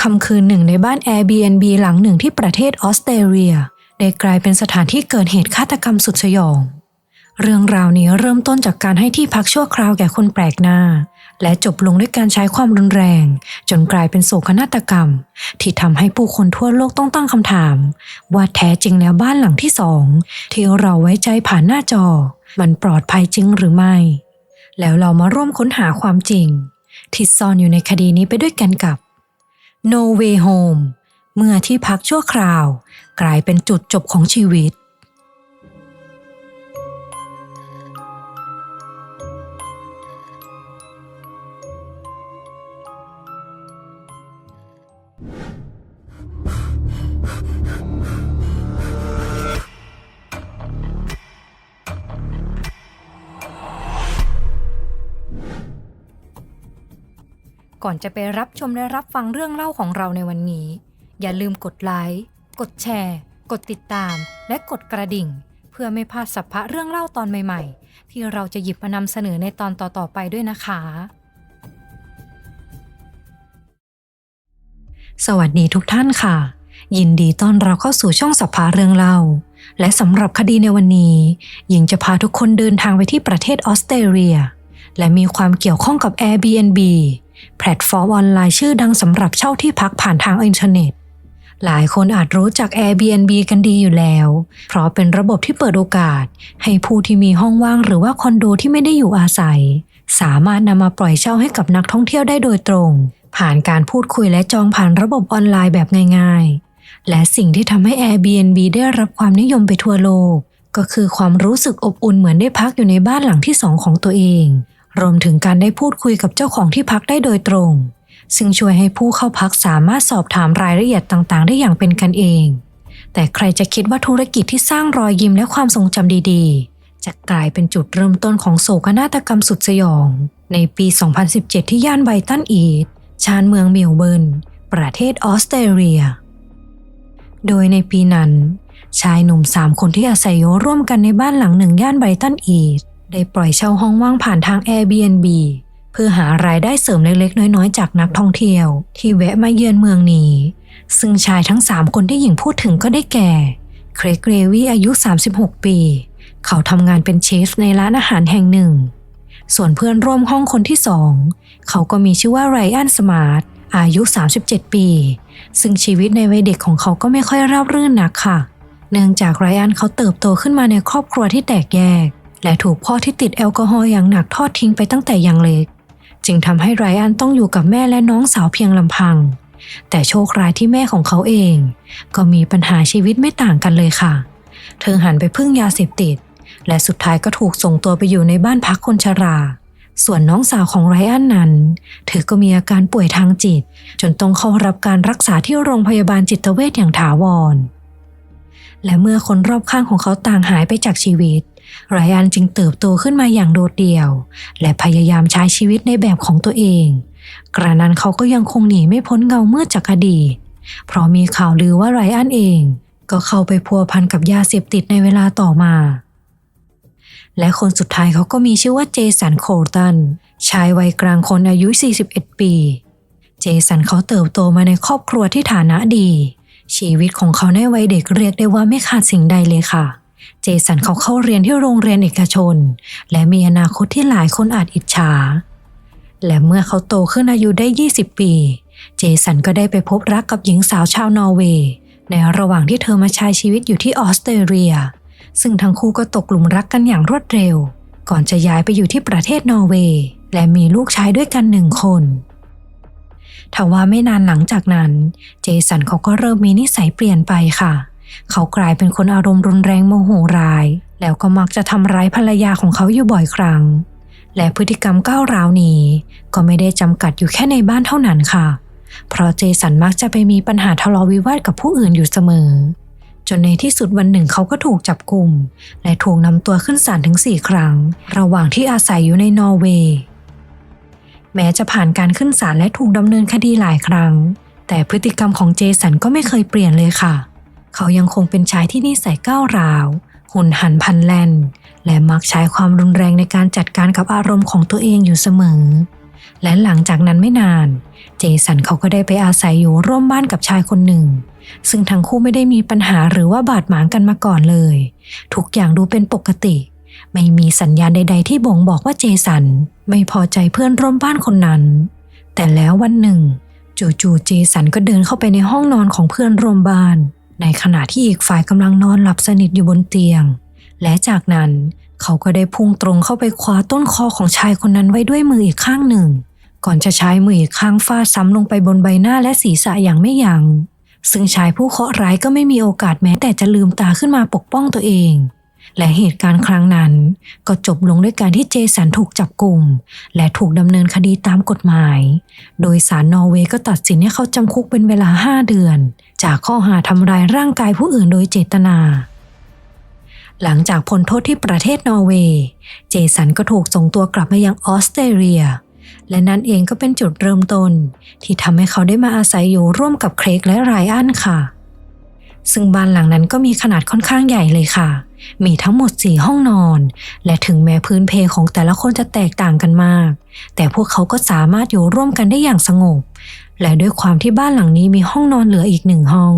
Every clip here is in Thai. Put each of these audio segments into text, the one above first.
คำคืนหนึ่งในบ้าน Airbnb หลังหนึ่งที่ประเทศออสเตรเลีย ได้กลายเป็นสถานที่เกิดเหตุฆาตกรรมสุดสยอง เรื่องราวนี้เริ่มต้นจากการให้ที่พักชั่วคราวแก่คนแปลกหน้า และจบลงด้วยการใช้ความรุนแรง จนกลายเป็นโศกนาฏกรรม ที่ทำให้ผู้คนทั่วโลกต้องตั้งคำถาม ว่าแท้จริงแล้วบ้านหลังที่สองที่เราไว้ใจผ่านหน้าจอ มันปลอดภัยจริงหรือไม่ แล้วเรามาร่วมค้นหาความจริงที่ซ่อนอยู่ในคดีนี้ไปด้วยกันกับ No Way Home เมื่อที่พักชั่วคราว กลายเป็นจุดจบของชีวิต ก่อนจะไปรับชมและรับฟังเรื่องเล่าของเราในวันนี้ อย่าลืมกดไลค์กดแชร์ กดติดตาม และกดกระดิ่ง เพื่อไม่พลาดสัพพะเรื่องเล่าตอนใหม่ๆ ที่เราจะหยิบมานำเสนอในตอนต่อๆไปด้วยนะคะ สวัสดีทุกท่านค่ะ ยินดีต้อนรับเข้าสู่ช่องสัพพะเรื่องเล่า และสำหรับคดีในวันนี้หญิงจะพาทุกคนเดินทางไปที่ประเทศออสเตรเลีย และมีความเกี่ยวข้องกับ Airbnb แพลตฟอร์มออนไลน์ชื่อดังสำหรับเช่าที่พักผ่านทางอินเทอร์เน็ต หลายคนอาจรู้จัก Airbnb กันดีอยู่แล้ว เพราะเป็นระบบที่เปิดโอกาส ให้ผู้ที่มีห้องว่างหรือว่าคอนโดที่ไม่ได้อยู่อาศัย สามารถนำมาปล่อยเช่าให้กับนักท่องเที่ยวได้โดยตรง ผ่านการพูดคุยและจองผ่านระบบออนไลน์แบบง่าย ๆ และสิ่งที่ทำให้ Airbnb ได้รับความนิยมไปทั่วโลก ก็คือความรู้สึกอบอุ่นเหมือนได้พักอยู่ในบ้านหลังที่สองของตัวเอง รวมถึงการได้พูดคุยกับเจ้าของที่พักได้โดยตรง ซึ่งช่วยให้ผู้เข้าพักสามารถสอบถามรายละเอียดต่างๆ ได้อย่างเป็นกันเอง แต่ใครจะคิดว่าธุรกิจที่สร้างรอยยิ้มและความทรงจำดีๆ จะกลายเป็นจุดเริ่มต้นของโศกนาฏกรรมสุดสยอง ในปี 2017 ที่ย่านไบตันอีทชานเมืองเมลเบิร์นประเทศออสเตรเลีย โดยในปีนั้น ชายหนุ่มสามคนที่อาศัยอยู่ร่วมกันในบ้านหลังหนึ่งย่านไบตันอีท ได้ปล่อยเช่าห้องว่างผ่านทาง Airbnb เพื่อหารายได้เสริมเล็กๆ น้อยๆ จากนักท่องเที่ยว ที่แวะมาเยือนเมืองนี้ ซึ่งชายทั้ง 3 คนที่หญิงพูดถึงก็ได้แก่ เครกเรวีอายุ 36 ปี เขาทำงานเป็นเชฟในร้านอาหารแห่งหนึ่ง ส่วนเพื่อนร่วมห้องคนที่สองเขาก็มีชื่อว่าไรอันสมาร์ทอายุ 37 ปี ซึ่งชีวิตในวัยเด็กของเขาก็ไม่ค่อยราบรื่นนักค่ะ เนื่องจากไรอันเขาเติบโตขึ้นมาในครอบครัวที่แตกแยก และถูกพ่อที่ติดแอลกอฮอล์อย่างหนักทอดทิ้งไปตั้งแต่ยังเล็ก จึงทำให้ไรอันต้องอยู่กับแม่และน้องสาวเพียงลำพัง แต่โชคร้ายที่แม่ของเขาเอง ก็มีปัญหาชีวิตไม่ต่างกันเลยค่ะ เธอหันไปพึ่งยาเสพติด และสุดท้ายก็ถูกส่งตัวไปอยู่ในบ้านพักคนชรา ส่วนน้องสาวของไรอันนั้น เธอก็มีอาการป่วยทางจิต จนต้องเข้ารับการรักษาที่โรงพยาบาลจิตเวชอย่างถาวรและเมื่อคนรอบข้างของเขาต่างหายไปจากชีวิต ไรอันจึงเติบโตขึ้นมาอย่างโดดเดี่ยว และพยายามใช้ชีวิตในแบบของตัวเอง กระนั้นเขาก็ยังคงหนีไม่พ้นเงาเมืดจากอดีต เพราะมีข่าวลือว่าไรอันเอง ก็เข้าไปพัวพันกับยาเสพติดในเวลาต่อมา และคนสุดท้ายเขาก็มีชื่อว่าเจสันโคลตันชายวัยกลางคนอายุ 41 ปี เจสันเขาเติบโตมาในครอบครัวที่ฐานะดี ชีวิตของเขาในวัยเด็กเรียกได้ว่าไม่ขาดสิ่งใดเลยค่ะ เจสันเขาเข้าเรียนที่โรงเรียนเอกชน และมีอนาคตที่หลายคนอาจอิจฉา และเมื่อเขาโตขึ้นอายุได้ 20 ปี เจสันก็ได้ไปพบรักกับหญิงสาวชาวนอร์เวย์ในระหว่างที่เธอมาใช้ชีวิตอยู่ที่ออสเตรเลีย ซึ่งทั้งคู่ก็ตกหลุมรักกันอย่างรวดเร็ว ก่อนจะย้ายไปอยู่ที่ประเทศนอร์เวย์ และมีลูกชายด้วยกันหนึ่งคนทว่าไม่นานหลังจากนั้น เจสันเขาก็เริ่มมีนิสัยเปลี่ยนไปค่ะเเขากลายเป็นคนอารมณ์รุนแรงโมโหร้าย แล้วก็มักจะทำร้ายภรรยาของเขาอยู่บ่อยครั้ง และพฤติกรรมก้าวร้าวนี้ ก็ไม่ได้จำกัดอยู่แค่ในบ้านเท่านั้นค่ะ เพราะเจสันมักจะไปมีปัญหาทะเลาะวิวาทกับผู้อื่นอยู่เสมอ จนในที่สุดวันหนึ่งเขาก็ถูกจับกลุ่ม และถูกนำตัวขึ้นศาลถึงสี่ครั้ง ระหว่างที่อาศัยอยู่ในนอร์เวย์แม้จะผ่านการขึ้นศาลและถูกดำเนินคดีหลายครั้ง แต่พฤติกรรมของเจสันก็ไม่เคยเปลี่ยนเลยค่ะ เขายังคงเป็นชายที่นิสัยก้าวร้าว หุ่นหันพันแลนและมักใช้ความรุนแรงในการจัดการกับอารมณ์ของตัวเองอยู่เสมอ และหลังจากนั้นไม่นาน เจสันเขาก็ได้ไปอาศัยอยู่ร่วมบ้านกับชายคนหนึ่ง ซึ่งทั้งคู่ไม่ได้มีปัญหาหรือว่าบาดหมางกันมาก่อนเลย ทุกอย่างดูเป็นปกติ ไม่มีสัญญาณใด ๆ ที่บ่งบอกว่าเจสัน ไม่พอใจเพื่อนร่วมบ้านคนนั้น แต่แล้ววันหนึ่ง จู่ๆเจสันก็เดินเข้าไปในห้องนอนของเพื่อนร่วมบ้าน ในขณะที่อีกฝ่ายกำลังนอนหลับสนิทอยู่บนเตียง และจากนั้นเขาก็ได้พุ่งตรงเข้าไปคว้าต้นคอของชายคนนั้นไว้ด้วยมืออีกข้างหนึ่ง ก่อนจะใช้มืออีกข้างฟาดซ้ำลงไปบนใบหน้าและศีรษะอย่างไม่ยัง้งซึ่งชายผู้เคราะห์ร้ายก็ไม่มีโอกาสแม้แต่จะลืมตาขึ้นมาปกป้องตัวเอง และเหตุการณ์ครั้งนั้น ก็จบลงด้วยการที่เจสันถูกจับกลุ่ม และถูกดำเนินคดีตามกฎหมาย โดยศาลนอร์เวย์ก็ตัดสินให้เขาจำคุกเป็นเวลา 5 เดือน จากข้อหาทำร้ายร่างกายผู้อื่นโดยเจตนา หลังจากพ้นโทษที่ประเทศนอร์เวย์ เจสันก็ถูกส่งตัวกลับมายังออสเตรเลีย และนั่นเองก็เป็นจุดเริ่มต้น ที่ทำให้เขาได้มาอาศัยอยู่ร่วมกับเครกและไรอันค่ะ ซึ่งบ้านหลังนั้นก็มีขนาดค่อนข้างใหญ่เลยค่ะ มีทั้งหมดสี่ห้องนอน และถึงแม้พื้นเพของแต่ละคนจะแตกต่างกันมาก แต่พวกเขาก็สามารถอยู่ร่วมกันได้อย่างสงบ และด้วยความที่บ้านหลังนี้มีห้องนอนเหลืออีกหนึ่งห้อง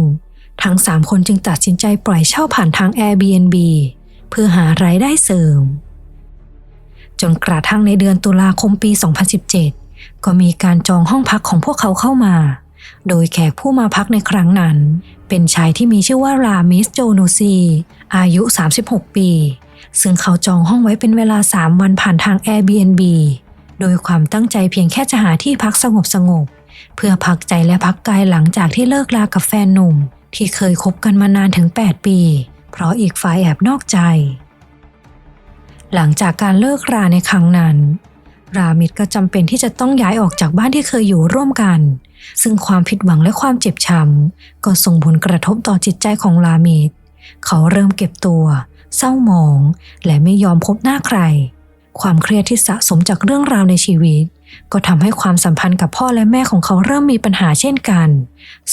ทั้งสามคนจึงตัดสินใจปล่อยเช่าผ่านทาง Airbnb เพื่อหารายได้เสริม จนกระทั่งในเดือนตุลาคมปี 2017 ก็มีการจองห้องพักของพวกเขาเข้ามา โดยแขกผู้มาพักในครั้งนั้น เป็นชายที่มีชื่อว่ารามิสโจนูซี อายุ 36 ปี ซึ่งเขาจองห้องไว้เป็นเวลา 3 วันผ่านทาง Airbnb โดยความตั้งใจเพียงแค่จะหาที่พักสงบสงบๆเพื่อพักใจและพักกายหลังจากที่เลิกลากับแฟนหนุ่ม ที่เคยคบกันมานานถึง 8 ปี เพราะอีกฝ่ายแอบนอกใจ หลังจากการเลิกราในครั้งนั้น รามิดก็จำเป็นที่จะต้องย้ายออกจากบ้านที่เคยอยู่ร่วมกัน ซึ่งความผิดหวังและความเจ็บช้ำก็ส่งผลกระทบต่อจิตใจของรามิด เขาเริ่มเก็บตัว เศร้าหมอง และไม่ยอมพบหน้าใคร ความเครียดที่สะสมจากเรื่องราวในชีวิต ก็ทำให้ความสัมพันธ์กับพ่อและแม่ของเขาเริ่มมีปัญหาเช่นกัน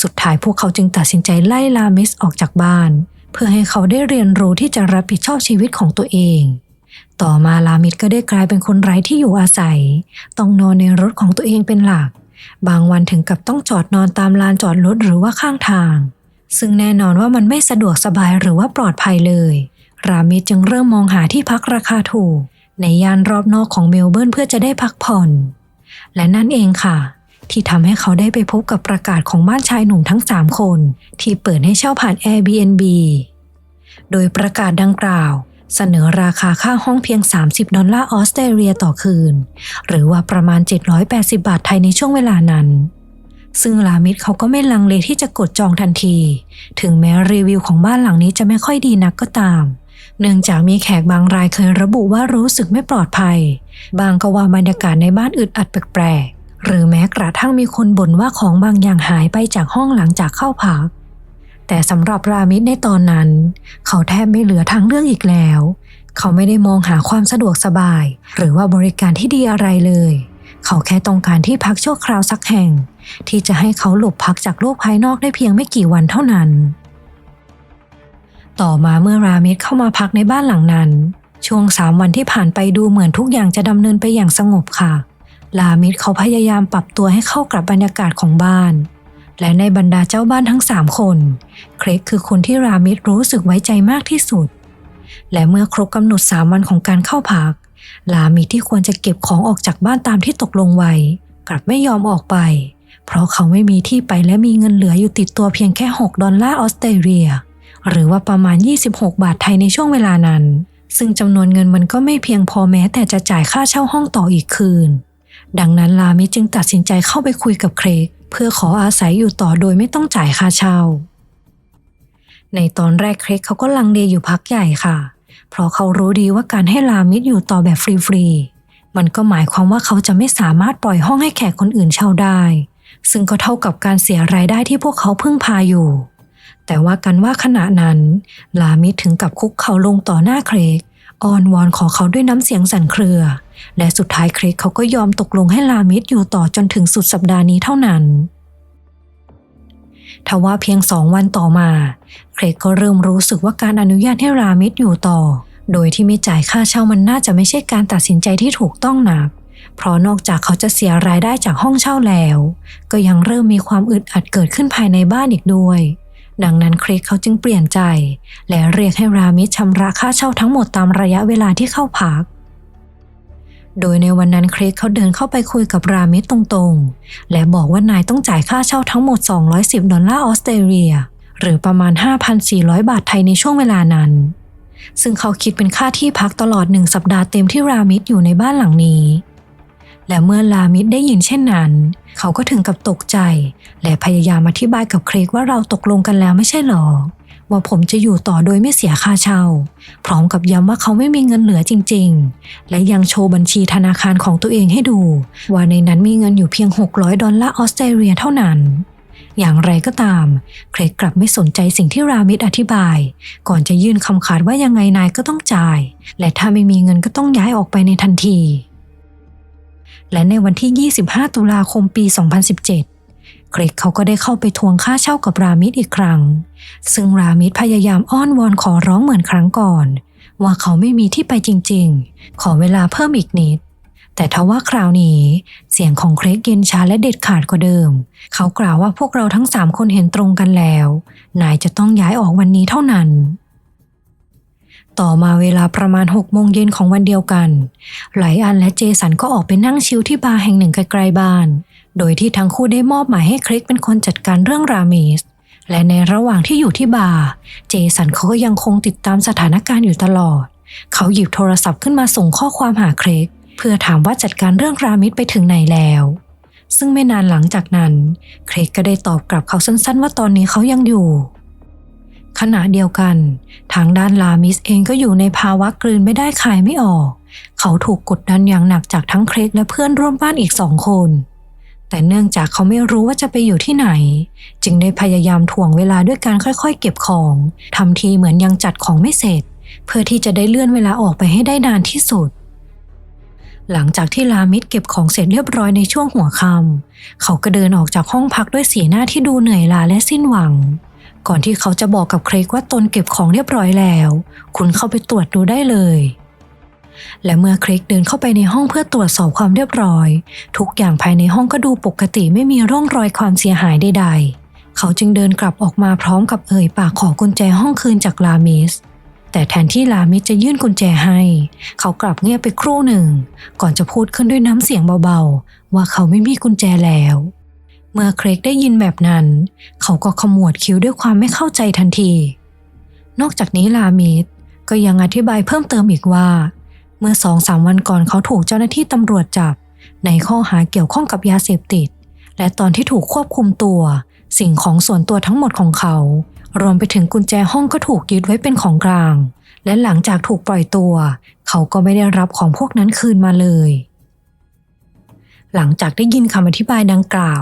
สุดท้ายพวกเขาจึงตัดสินใจไล่ลามิสออกจากบ้าน เพื่อให้เขาได้เรียนรู้ที่จะรับผิดชอบชีวิตของตัวเองต่อมาลามิดก็ได้กลายเป็นคนไร้ที่อยู่อาศัย ต้องนอนในรถของตัวเองเป็นหลัก บางวันถึงกับต้องจอดนอนตามลานจอดรถหรือว่าข้างทาง ซึ่งแน่นอนว่ามันไม่สะดวกสบายหรือว่าปลอดภัยเลย รามิดจึงเริ่มมองหาที่พักราคาถูก ในย่านรอบนอกของเมลเบิร์นเพื่อจะได้พักผ่อน และนั่นเองค่ะ ที่ทำให้เขาได้ไปพบกับประกาศของบ้านชายหนุ่มทั้ง 3 คน ที่เปิดให้เช่าผ่าน Airbnb โดยประกาศดังกล่าว เสนอราคาค่าห้องเพียง 30 ดอลลาร์ออสเตรเลียต่อคืน หรือว่าประมาณ 780 บาทไทยในช่วงเวลานั้น ซึ่งลามิดเขาก็ไม่ลังเลที่จะกดจองทันที ถึงแม้รีวิวของบ้านหลังนี้จะไม่ค่อยดีนักก็ตาม เนื่องจากมีแขกบางรายเคยระบุว่ารู้สึกไม่ปลอดภัย บางก็ว่าบรรยากาศในบ้านอึดอัดแปลกๆ หรือแม้กระทั่งมีคนบ่นว่าของบางอย่างหายไปจากห้องหลังจากเข้าพัก แต่สำหรับรามิดในตอนนั้น เขาแทบไม่เหลือทางเลือกอีกแล้ว เขาไม่ได้มองหาความสะดวกสบาย หรือว่าบริการที่ดีอะไรเลย เขาแค่ต้องการที่พักชั่วคราวสักแห่ง ที่จะให้เขาหลบพักจากโลกภายนอกได้เพียงไม่กี่วันเท่านั้น ต่อมาเมื่อรามิดเข้ามาพักในบ้านหลังนั้น ช่วงสามวันที่ผ่านไปดูเหมือนทุกอย่างจะดำเนินไปอย่างสงบค่ะ ลามิดเขาพยายามปรับตัวให้เข้ากับบรรยากาศของบ้านและในบรรดาเจ้าบ้านทั้งสามคน เครกคือคนที่รามิดรู้สึกไว้ใจมากที่สุด และเมื่อครบกำหนดสามวันของการเข้าพัก ลามิดที่ควรจะเก็บของออกจากบ้านตามที่ตกลงไว้ กลับไม่ยอมออกไป เพราะเขาไม่มีที่ไปและมีเงินเหลืออยู่ติดตัวเพียงแค่ 6 ดอลลาร์ออสเตรเลีย หรือว่าประมาณ 26 บาทไทยในช่วงเวลานั้น ซึ่งจำนวนเงินมันก็ไม่เพียงพอแม้แต่จะจ่ายค่าเช่าห้องต่ออีกคืน ดังนั้นลามิจึงตัดสินใจเข้าไปคุยกับเครกเพื่อขออาศัยอยู่ต่อโดยไม่ต้องจ่ายค่าเช่า ในตอนแรกเครกเขาก็ลังเลอยู่พักใหญ่ค่ะ เพราะเขารู้ดีว่าการให้ลามิดอยู่ต่อแบบฟรีๆ มันก็หมายความว่าเขาจะไม่สามารถปล่อยห้องให้แขกคนอื่นเช่าได้ ซึ่งก็เท่ากับการเสียรายได้ที่พวกเขาพึ่งพาอยู่ แต่ว่ากันว่าขณะนั้น ลามิดถึงกับคุกเข่าลงต่อหน้าเครกอ้อนวอนขอเขาด้วยน้ำเสียงสั่นเครือ และสุดท้ายเครกเขาก็ยอมตกลงให้ลามิดอยู่ต่อจนถึงสุดสัปดาห์นี้เท่านั้นทว่าเพียงสองวันต่อมา เครกก็เริ่มรู้สึกว่าการอนุญาตให้รามิดอยู่ต่อ โดยที่ไม่จ่ายค่าเช่ามันน่าจะไม่ใช่การตัดสินใจที่ถูกต้องนัก เพราะนอกจากเขาจะเสียรายได้จากห้องเช่าแล้ว ก็ยังเริ่มมีความอึดอัดเกิดขึ้นภายในบ้านอีกด้วย ดังนั้นคริกเขาจึงเปลี่ยนใจ และเรียกให้รามิดชำระค่าเช่าทั้งหมดตามระยะเวลาที่เข้าพักโดยในวันนั้นคริกเขาเดินเข้าไปคุยกับรามิดตรงๆ และบอกว่านายต้องจ่ายค่าเช่าทั้งหมด 210 ดอลลาร์ออสเตรเลีย หรือประมาณ 5,400 บาทไทยในช่วงเวลานั้น ซึ่งเขาคิดเป็นค่าที่พักตลอดหนึ่งสัปดาห์เต็มที่รามิดอยู่ในบ้านหลังนี้ และเมื่อลามิดได้ยินเช่นนั้น เขาก็ถึงกับตกใจ และพยายามอธิบายกับเครกว่าเราตกลงกันแล้วไม่ใช่หรอ ว่าผมจะอยู่ต่อโดยไม่เสียค่าเช่า พร้อมกับย้ำว่าเขาไม่มีเงินเหลือจริง ๆ และยังโชว์บัญชีธนาคารของตัวเองให้ดู ว่าในนั้นมีเงินอยู่เพียง 600 ดอลลาร์ออสเตรเลียเท่านั้น อย่างไรก็ตาม เครกกลับไม่สนใจสิ่งที่รามิดอธิบาย ก่อนจะยื่นคำขาดว่ายังไงนายก็ต้องจ่าย และถ้าไม่มีเงินก็ต้องย้ายออกไปในทันที และในวันที่ 25 ตุลาคมปี 2017เกรกเขาก็ได้เข้าไปทวงค่าเช่ากับรามิดอีกครั้ง ซึ่งรามิดพยายามอ้อนวอนขอร้องเหมือนครั้งก่อน ว่าเขาไม่มีที่ไปจริงๆ ขอเวลาเพิ่มอีกนิด แต่ทว่าคราวนี้ เสียงของเครกเย็นชาและเด็ดขาดกว่าเดิม เขากล่าวว่าพวกเราทั้งสามคนเห็นตรงกันแล้ว นายจะต้องย้ายออกวันนี้เท่านั้น ต่อมาเวลาประมาณ6โมงเย็นของวันเดียวกัน ไหลอันและเจสันก็ออกไปนั่งชิลที่บาร์แห่งหนึ่งไกลๆบ้าน โดยที่ทั้งคู่ได้มอบหมายให้คริกเป็นคนจัดการเรื่องรามิสและในระหว่างที่อยู่ที่บาร์ เจสันเขาก็ยังคงติดตามสถานการณ์อยู่ตลอด เขาหยิบโทรศัพท์ขึ้นมาส่งข้อความหาเครก เพื่อถามว่าจัดการเรื่องรามิสไปถึงไหนแล้ว ซึ่งไม่นานหลังจากนั้น เครกก็ได้ตอบกลับเขาสั้นๆ ว่าตอนนี้เขายังอยู่ ขณะเดียวกัน ทางด้านลามิสเองก็อยู่ในภาวะกลืนไม่ได้คายไม่ออก เขาถูกกดดันอย่างหนักจากทั้งเครกและเพื่อนร่วมบ้านอีกสองคน แต่เนื่องจากเขาไม่รู้ว่าจะไปอยู่ที่ไหน จึงได้พยายามถ่วงเวลาด้วยการค่อยๆ เก็บของทำทีเหมือนยังจัดของไม่เสร็จ เพื่อที่จะได้เลื่อนเวลาออกไปให้ได้นานที่สุด หลังจากที่ลามิดเก็บของเสร็จเรียบร้อยในช่วงหัวค่ำเขาก็เดินออกจากห้องพักด้วยสีหน้าที่ดูเหนื่อยล้าและสิ้นหวัง ก่อนที่เขาจะบอกกับเครกว่าตนเก็บของเรียบร้อยแล้ว คุณเข้าไปตรวจดูได้เลย และเมื่อเครกเดินเข้าไปในห้องเพื่อตรวจสอบความเรียบร้อย ทุกอย่างภายในห้องก็ดูปกติไม่มีร่องรอยความเสียหายใดๆ เขาจึงเดินกลับออกมาพร้อมกับเอ่ยปากขอกุญแจห้องคืนจากลามิส แต่แทนที่ลามิสจะยื่นกุญแจให้ เขากลับเงียบไปครู่หนึ่ง ก่อนจะพูดขึ้นด้วยน้ำเสียงเบาๆ ว่าเขาไม่มีกุญแจแล้ว เมื่อเครกได้ยินแบบนั้น เขาก็ขมวดคิ้วด้วยความไม่เข้าใจทันที นอกจากนี้ลามิสก็ยังอธิบายเพิ่มเติมอีกว่า เมื่อสองสามวันก่อนเขาถูกเจ้าหน้าที่ตำรวจจับ ในข้อหาเกี่ยวข้องกับยาเสพติด และตอนที่ถูกควบคุมตัว สิ่งของส่วนตัวทั้งหมดของเขา รวมไปถึงกุญแจห้องก็ถูกยึดไว้เป็นของกลาง และหลังจากถูกปล่อยตัว เขาก็ไม่ได้รับของพวกนั้นคืนมาเลย หลังจากได้ยินคำอธิบายดังกล่าว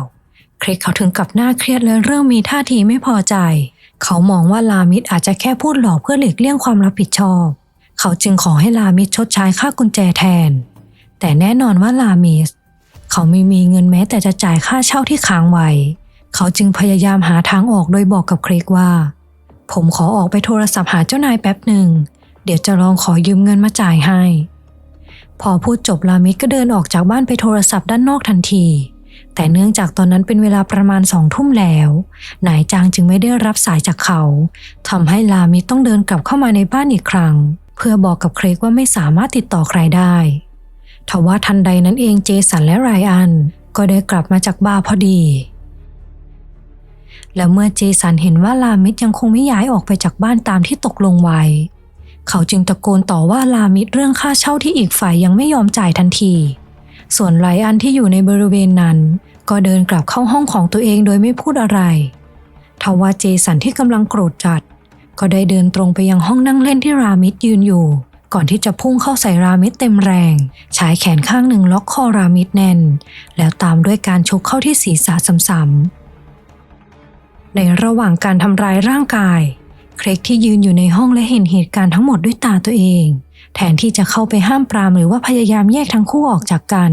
เครกเขาถึงกับหน้าเครียดและเริ่มมีท่าทีไม่พอใจ เขามองว่าลามิดอาจจะแค่พูดหลอกเพื่อหลีกเลี่ยงความรับผิดชอบ เขาจึงขอให้ลามิสชดใช้ค่ากุญแจแทน แต่แน่นอนว่าลามิสเขาไม่มีเงินแม้แต่จะจ่ายค่าเช่าที่ค้างไว้ เขาจึงพยายามหาทางออกโดยบอกกับเครกว่า ผมขอออกไปโทรศัพท์หาเจ้านายแป๊บหนึ่ง เดี๋ยวจะลองขอยืมเงินมาจ่ายให้ พอพูดจบลามิสก็เดินออกจากบ้านไปโทรศัพท์ด้านนอกทันที แต่เนื่องจากตอนนั้นเป็นเวลาประมาณสองทุ่มแล้ว นายจางจึงไม่ได้รับสายจากเขาทำให้ลามิสต้องเดินกลับเข้ามาในบ้านอีกครั้ง เพื่อบอกกับเครกว่าไม่สามารถติดต่อใครได้ทว่าทันใดนั้นเองเจสันและไรอันก็ได้กลับมาจากบาร์พอดี แล้วเมื่อเจสันเห็นว่าลามิดยังคงไม่ย้ายออกไปจากบ้านตามที่ตกลงไว้ เขาจึงตะโกนต่อว่าลามิดเรื่องค่าเช่าที่อีกฝ่ายยังไม่ยอมจ่ายทันที ส่วนไรอันที่อยู่ในบริเวณนั้น ก็เดินกลับเข้าห้องของตัวเองโดยไม่พูดอะไรทว่าเจสันที่กำลังโกรธจัด ก็ได้เดินตรงไปยังห้องนั่งเล่นที่รามิดยืนอยู่ ก่อนที่จะพุ่งเข้าใส่รามิดเต็มแรงใช้แขนข้างหนึ่งล็อกคอรามิดแน่น แล้วตามด้วยการชกเข้าที่ศีรษะซ้ำๆ ในระหว่างการทำร้ายร่างกาย เครกที่ยืนอยู่ในห้องและเห็นเหตุการณ์ทั้งหมดด้วยตาตัวเอง แทนที่จะเข้าไปห้ามปรามหรือว่าพยายามแยกทั้งคู่ออกจากกัน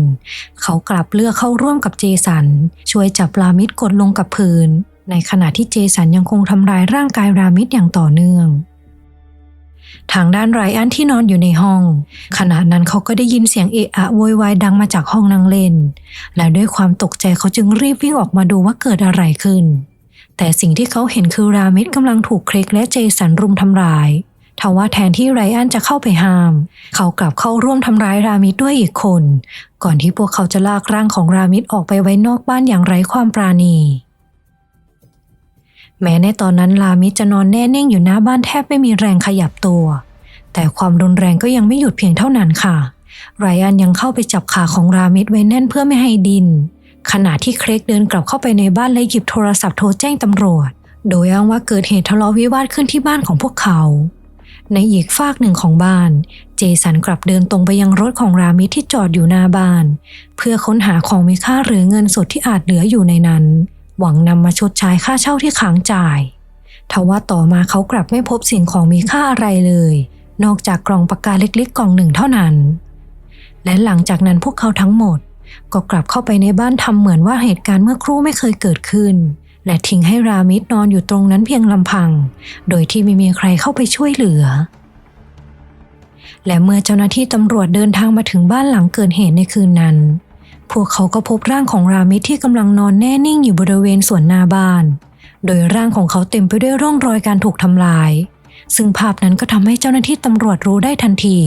เขากลับเลือกเข้าร่วมกับเจสัน ช่วยจับรามิดกดลงกับพื้น ในขณะที่เจสันยังคงทำร้ายร่างกายรามิดอย่างต่อเนื่องทางด้านไรอันที่นอนอยู่ในห้อง ขณะนั้นเขาก็ได้ยินเสียงเอะอะโวยวายดังมาจากห้องนั่งเล่น และด้วยความตกใจเขาจึงรีบวิ่งออกมาดูว่าเกิดอะไรขึ้น แต่สิ่งที่เขาเห็นคือรามิดกำลังถูกเครกและเจสันรุมทำร้ายทว่าแทนที่ไรอันจะเข้าไปห้าม เขากลับเข้าร่วมทำร้ายรามิดด้วยอีกคน ก่อนที่พวกเขาจะลากร่างของรามิดออกไปไว้นอกบ้านอย่างไร้ความปราณี แม้ในตอนนั้นลามิดจะนอนแน่นิ่งอยู่หน้าบ้านแทบไม่มีแรงขยับตัว แต่ความรุนแรงก็ยังไม่หยุดเพียงเท่านั้นค่ะ ไรอันยังเข้าไปจับขาของรามิดไว้แน่นเพื่อไม่ให้ดิน ขณะที่เครกเดินกลับเข้าไปในบ้านและหยิบโทรศัพท์โทรแจ้งตำรวจ โดยอ้างว่าเกิดเหตุทะเลาะวิวาทขึ้นที่บ้านของพวกเขา ในอีกฝากหนึ่งของบ้าน เจสันกลับเดินตรงไปยังรถของรามิที่จอดอยู่หน้าบ้าน เพื่อค้นหาของมีค่าหรือเงินสดที่อาจเหลืออยู่ในนั้น หวังนำมาชดใช้ค่าเช่าที่ค้างจ่ายทว่าต่อมาเขากลับไม่พบสิ่งของมีค่าอะไรเลย นอกจากกล่องปากกาเล็กๆกล่องหนึ่งเท่านั้น และหลังจากนั้นพวกเขาทั้งหมด ก็กลับเข้าไปในบ้านทำเหมือนว่าเหตุการณ์เมื่อครู่ไม่เคยเกิดขึ้น และทิ้งให้รามิดนอนอยู่ตรงนั้นเพียงลำพัง โดยที่ไม่มีใครเข้าไปช่วยเหลือ และเมื่อเจ้าหน้าที่ตำรวจเดินทางมาถึงบ้านหลังเกิดเหตุในคืนนั้น พวกเขาก็พบร่างของรามิดที่กำลังนอนแน่นิ่งอยู่บริเวณสวนหน้าบ้าน โดยร่างของเขาเต็มไปด้วยร่องรอยการถูกทำลายซึ่งภาพนั้นก็ทำให้เจ้าหน้าที่ตำรวจรู้ได้ทันที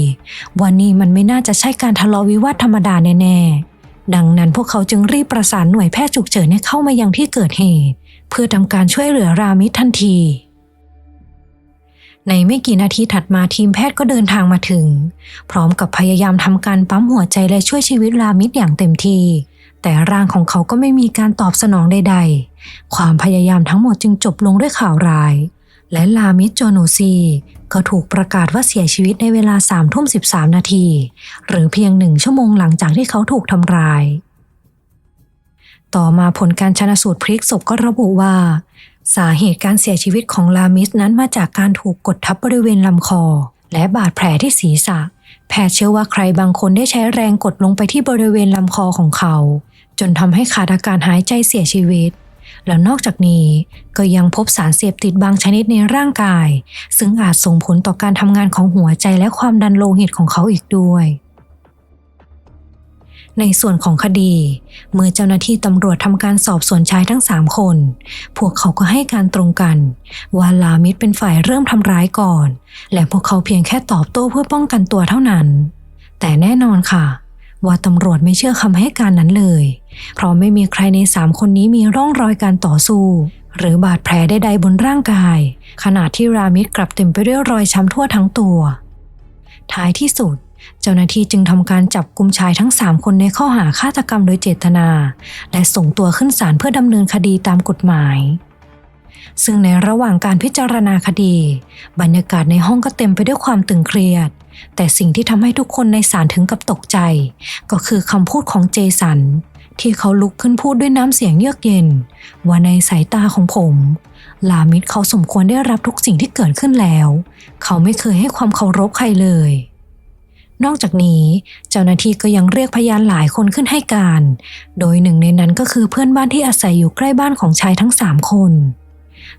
ว่านี่มันไม่น่าจะใช่การทะเลาะวิวาทธรรมดาแน่ๆ ดังนั้นพวกเขาจึงรีบประสานหน่วยแพทย์ฉุกเฉินให้เข้ามายังที่เกิดเหตุ เพื่อทำการช่วยเหลือรามิดทันที ในไม่กี่นาทีถัดมาทีมแพทย์ก็เดินทางมาถึง พร้อมกับพยายามทำการปั๊มหัวใจและช่วยชีวิตรามิดอย่างเต็มที่ แต่ร่างของเขาก็ไม่มีการตอบสนองใด ๆ ความพยายามทั้งหมดจึงจบลงด้วยข่าวร้าย และลามิดโจโนซี ก็ถูกประกาศว่าเสียชีวิตในเวลา3ทุ่ม13นาที หรือเพียงหนึ่งชั่วโมงหลังจากที่เขาถูกทำร้าย ต่อมาผลการชนะสูตรพลิกศพก็ระบุว่า สาเหตุการเสียชีวิตของลามิสนั้นมาจากการถูกกดทับบริเวณลำคอ และบาดแผลที่ศีรษะ แพทย์เชื่อว่าใครบางคนได้ใช้แรงกดลงไปที่บริเวณลำคอของเขา จนทำให้ขาดอากาศหายใจเสียชีวิต แล้วนอกจากนี้ก็ยังพบสารเสพติดบางชนิดในร่างกาย ซึ่งอาจส่งผลต่อการทำงานของหัวใจและความดันโลหิตของเขาอีกด้วยในส่วนของคดี เมื่อเจ้าหน้าที่ตำรวจทำการสอบสวนชายทั้งสามคน พวกเขาก็ให้การตรงกัน ว่าลามิดเป็นฝ่ายเริ่มทำร้ายก่อน และพวกเขาเพียงแค่ตอบโต้เพื่อป้องกันตัวเท่านั้น แต่แน่นอนค่ะ ว่าตำรวจไม่เชื่อคำให้การนั้นเลย เพราะไม่มีใครในสามคนนี้มีร่องรอยการต่อสู้ หรือบาดแผลใดๆบนร่างกาย ขณะที่รามิดกลับเต็มไปด้วยรอยช้ำทั่วทั้งตัว ท้ายที่สุด เจ้าหน้าที่จึงทำการจับกุมชายทั้ง3คนในข้อหาฆาตกรรมโดยเจตนา และส่งตัวขึ้นศาลเพื่อดำเนินคดีตามกฎหมายซึ่งในระหว่างการพิจารณาคดี บรรยากาศในห้องก็เต็มไปด้วยความตึงเครียด แต่สิ่งที่ทำให้ทุกคนในศาลถึงกับตกใจ ก็คือคำพูดของเจสัน ที่เขาลุกขึ้นพูดด้วยน้ำเสียงเยือกเย็น ว่าในสายตาของผม ลามิดเขาสมควรได้รับทุกสิ่งที่เกิดขึ้นแล้ว เขาไม่เคยให้ความเคารพใครเลย นอกจากนี้ เจ้าหน้าที่ก็ยังเรียกพยานหลายคนขึ้นให้การ โดยหนึ่งในนั้นก็คือเพื่อนบ้านที่อาศัยอยู่ใกล้บ้านของชายทั้งสามคน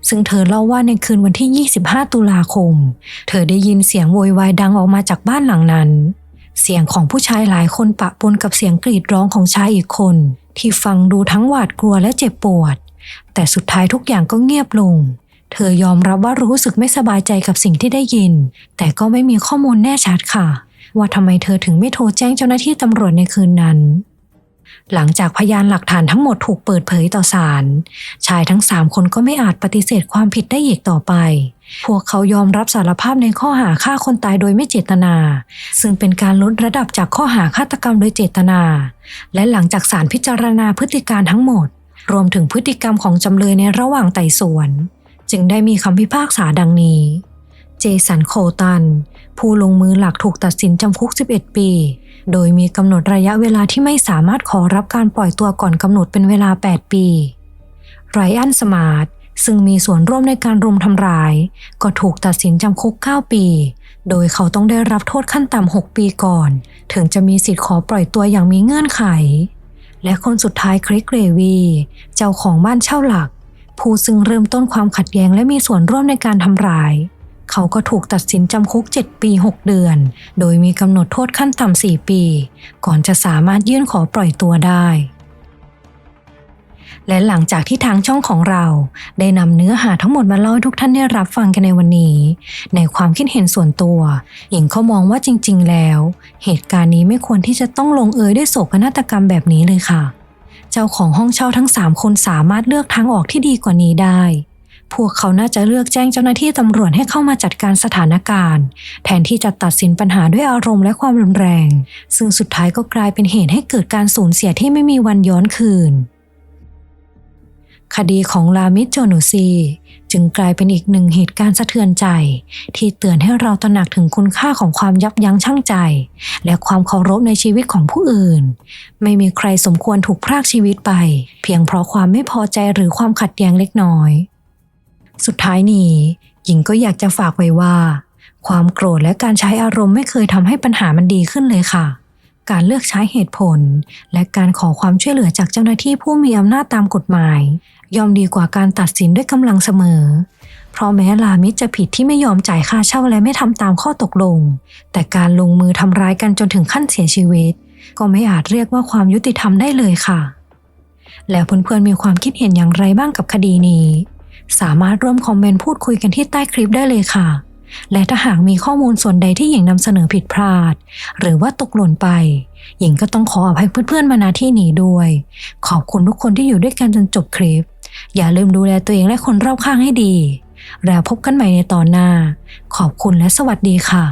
ซึ่งเธอเล่าว่าในคืนวันที่ 25 ตุลาคม เธอได้ยินเสียงโวยวายดังออกมาจากบ้านหลังนั้น เสียงของผู้ชายหลายคนปะปนกับเสียงกรีดร้องของชายอีกคน ที่ฟังดูทั้งหวาดกลัวและเจ็บปวด แต่สุดท้ายทุกอย่างก็เงียบลง เธอยอมรับว่ารู้สึกไม่สบายใจกับสิ่งที่ได้ยิน แต่ก็ไม่มีข้อมูลแน่ชัดค่ะ ว่าทำไมเธอถึงไม่โทรแจ้งเจ้าหน้าที่ตำรวจในคืนนั้น หลังจากพยานหลักฐานทั้งหมดถูกเปิดเผยต่อศาล ชายทั้งสามคนก็ไม่อาจปฏิเสธความผิดได้อีกต่อไป พวกเขายอมรับสารภาพในข้อหาฆ่าคนตายโดยไม่เจตนา ซึ่งเป็นการลดระดับจากข้อหาฆาตกรรมโดยเจตนา และหลังจากศาลพิจารณาพฤติการทั้งหมด รวมถึงพฤติกรรมของจำเลยในระหว่างไต่สวน จึงได้มีคำพิพากษาดังนี้ จสันโคตัน ผู้ลงมือหลักถูกตัดสินจำคุก 11 ปี โดยมีกำหนดระยะเวลาที่ไม่สามารถขอรับการปล่อยตัวก่อนกำหนดเป็นเวลา 8 ปี ไรอันสมาร์ทซึ่งมีส่วนร่วมในการรุมทำร้าย ก็ถูกตัดสินจำคุก 9 ปี โดยเขาต้องได้รับโทษขั้นต่ำ 6 ปีก่อน ถึงจะมีสิทธิ์ขอปล่อยตัวอย่างมีเงื่อนไข และคนสุดท้ายคริกเรวี เจ้าของบ้านเช่าหลัก ผู้ซึ่งเริ่มต้นความขัดแย้งและมีส่วนร่วมในการทำร้าย เขาก็ถูกตัดสินจำคุก 7 ปี 6 เดือน โดยมีกำหนดโทษขั้นต่ำ 4 ปี ก่อนจะสามารถยื่นขอปล่อยตัวได้และหลังจากที่ทางช่องของเรา ได้นำเนื้อหาทั้งหมดมาเล่าให้ทุกท่านได้รับฟังกันในวันนี้ ในความคิดเห็นส่วนตัวหญิงเขามองว่าจริง ๆ แล้ว เหตุการณ์นี้ไม่ควรที่จะต้องลงเอยด้วยโศกนาฏกรรมแบบนี้เลยค่ะ เจ้าของห้องเช่าทั้ง 3 คนสามารถเลือกทางออกที่ดีกว่านี้ได้ พวกเขาน่าจะเลือกแจ้งเจ้าหน้าที่ตำรวจให้เข้ามาจัดการสถานการณ์ แทนที่จะตัดสินปัญหาด้วยอารมณ์และความรุนแรง ซึ่งสุดท้ายก็กลายเป็นเหตุให้เกิดการสูญเสียที่ไม่มีวันย้อนคืน คดีของลามิดโจนูซีจึงกลายเป็นอีกหนึ่งเหตุการณ์สะเทือนใจ ที่เตือนให้เราตระหนักถึงคุณค่าของความยับยั้งชั่งใจ และความเคารพในชีวิตของผู้อื่น ไม่มีใครสมควรถูกพรากชีวิตไป เพียงเพราะความไม่พอใจหรือความขัดแย้งเล็กน้อย สุดท้ายนี้หญิงก็อยากจะฝากไว้ว่า ความโกรธและการใช้อารมณ์ไม่เคยทำให้ปัญหามันดีขึ้นเลยค่ะ การเลือกใช้เหตุผล และการขอความช่วยเหลือจากเจ้าหน้าที่ผู้มีอำนาจตามกฎหมาย ย่อมดีกว่าการตัดสินด้วยกำลังเสมอ เพราะแม้ลามิจะผิดที่ไม่ยอมจ่ายค่าเช่าและไม่ทำตามข้อตกลง แต่การลงมือทำร้ายกันจนถึงขั้นเสียชีวิต ก็ไม่อาจเรียกว่าความยุติธรรมได้เลยค่ะ แล้วเพื่อนๆมีความคิดเห็นอย่างไรบ้างกับคดีนี้ สามารถร่วมคอมเมนต์พูดคุยกันที่ใต้คลิปได้เลยค่ะ และถ้าหากมีข้อมูลส่วนใดที่หญิงนำเสนอผิดพลาด หรือว่าตกหล่นไป หญิงก็ต้องขออภัยเพื่อนๆมาณที่นี้ด้วย ขอบคุณทุกคนที่อยู่ด้วยกันจนจบคลิป อย่าลืมดูแลตัวเองและคนรอบข้างให้ดี แล้วพบกันใหม่ในตอนหน้า ขอบคุณและสวัสดีค่ะ